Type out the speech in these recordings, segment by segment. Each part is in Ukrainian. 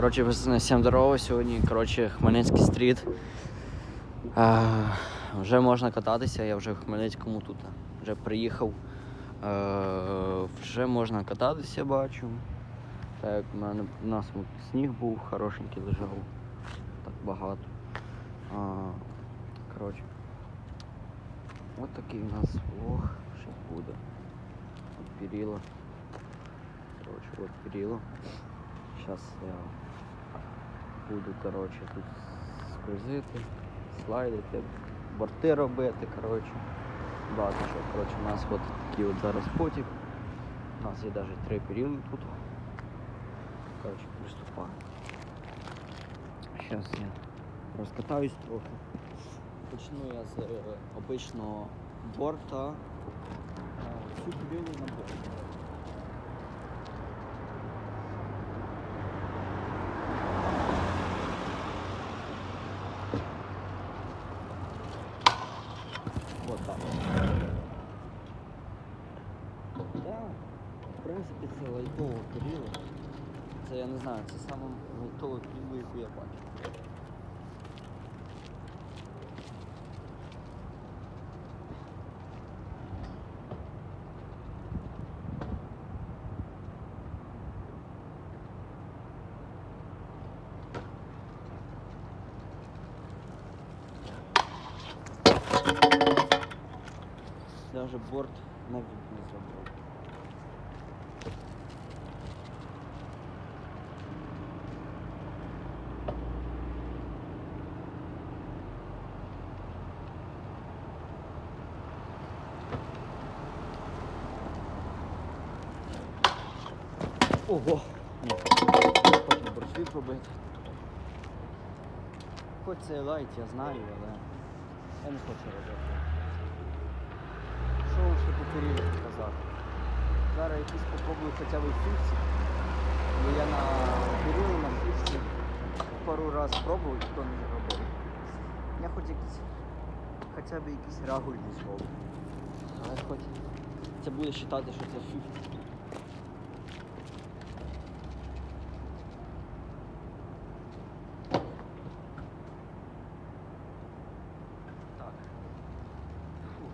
Коротше, всім здорово сьогодні. Коротше, Хмельницький стріт. Е, вже можна кататися, я вже в Хмельницькому тут вже приїхав. Е, вже можна кататися, бачу. Так в мене у нас сніг був, хорошенький лежав. Так багато. А, коротше. От такий у нас влог ще буде. От перила. Коротше, от перила. Сейчас я буду, коротше, тут скользити, слайдити, борти робити, коротше. Багато що. Коротше, у нас от такий от зараз потік. У нас є навіть три періоди тут. Коротше, приступаю. Зараз я розкатаюсь трохи. Почну я з е, обичного борта. Е, Всю періоду на борт. Це лайтове періло. Це я не знаю, це саме лайтове періло, яку я бачу. Даже борт на вид не зробив. Ого! Ні. Потім борщі пробити. Хоч це лайт, я знаю, але я не хочу робити. Що вам ще по періоду показати? Зараз якісь попробую хоча б фіксі. Бо я на періоду на фіксі пару раз пробував і не зробив. Я хоч якісь хоча б якісь рагульні зроблю. Але хоч це буде вважати, що це фікс. Так. Фух.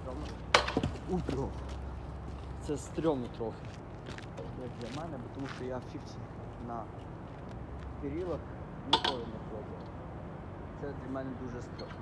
Стрьомно. Уй. Це стрьомно трохи. Як для мене, бо тому що я фіксі на перілах ніколи не пробував. Це для мене дуже стрьомно.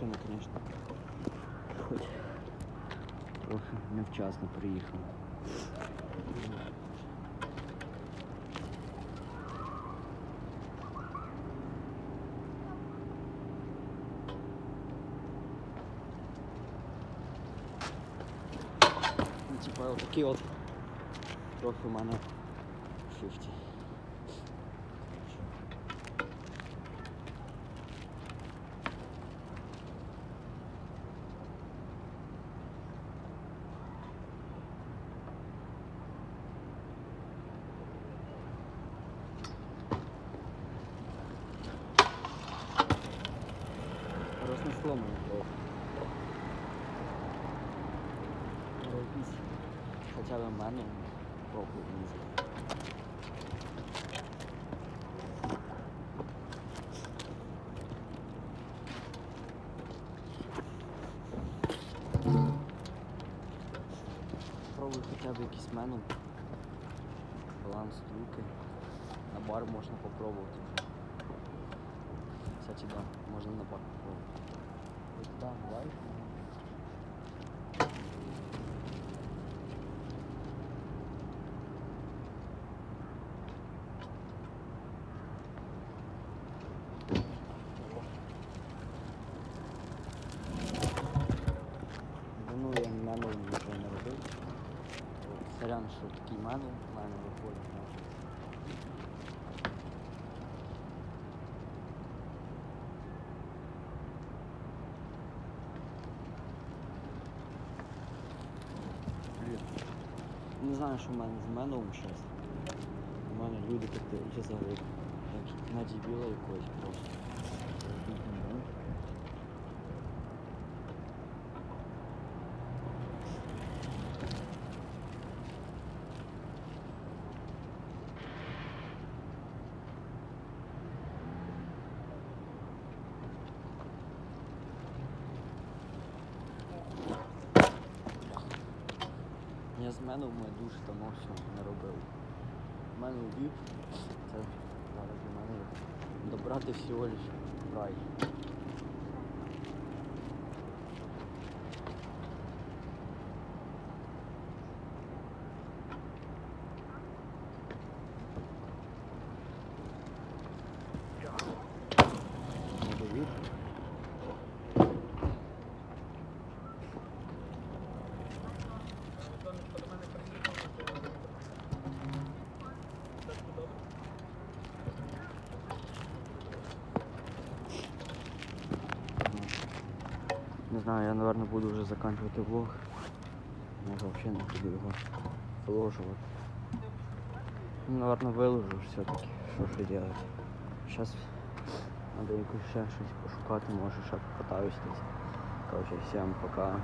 Машина, звісно, хоч трохи невчасно приїхала. Ну, типа отакий от трохи у мене 50. Б в мене пробую не Пробую хоча б якийсь мену. Баланс трюки. На бар можна попробувати. Кстати, да, можна на бар попробувати. Там лайк. глянь, що такий мене в мене виходить. Ну. Не знаю, що в мене з меном зараз. У мене люди капець загорять. Надій біла якось просто. Я з мене в мене дуже давно всього не робив. У мене віп, це зараз для мене добрати всього лиш рай. Може віп? Не знаю, я, наверное, буду уже заканчивать влог. Може, вообще не буду його виложувати. Ну, Наверное, виложу все-таки, що ж делать. Сейчас надо якусь ще щось пошукати, може ще покатаюсь десь. Короче, всем пока.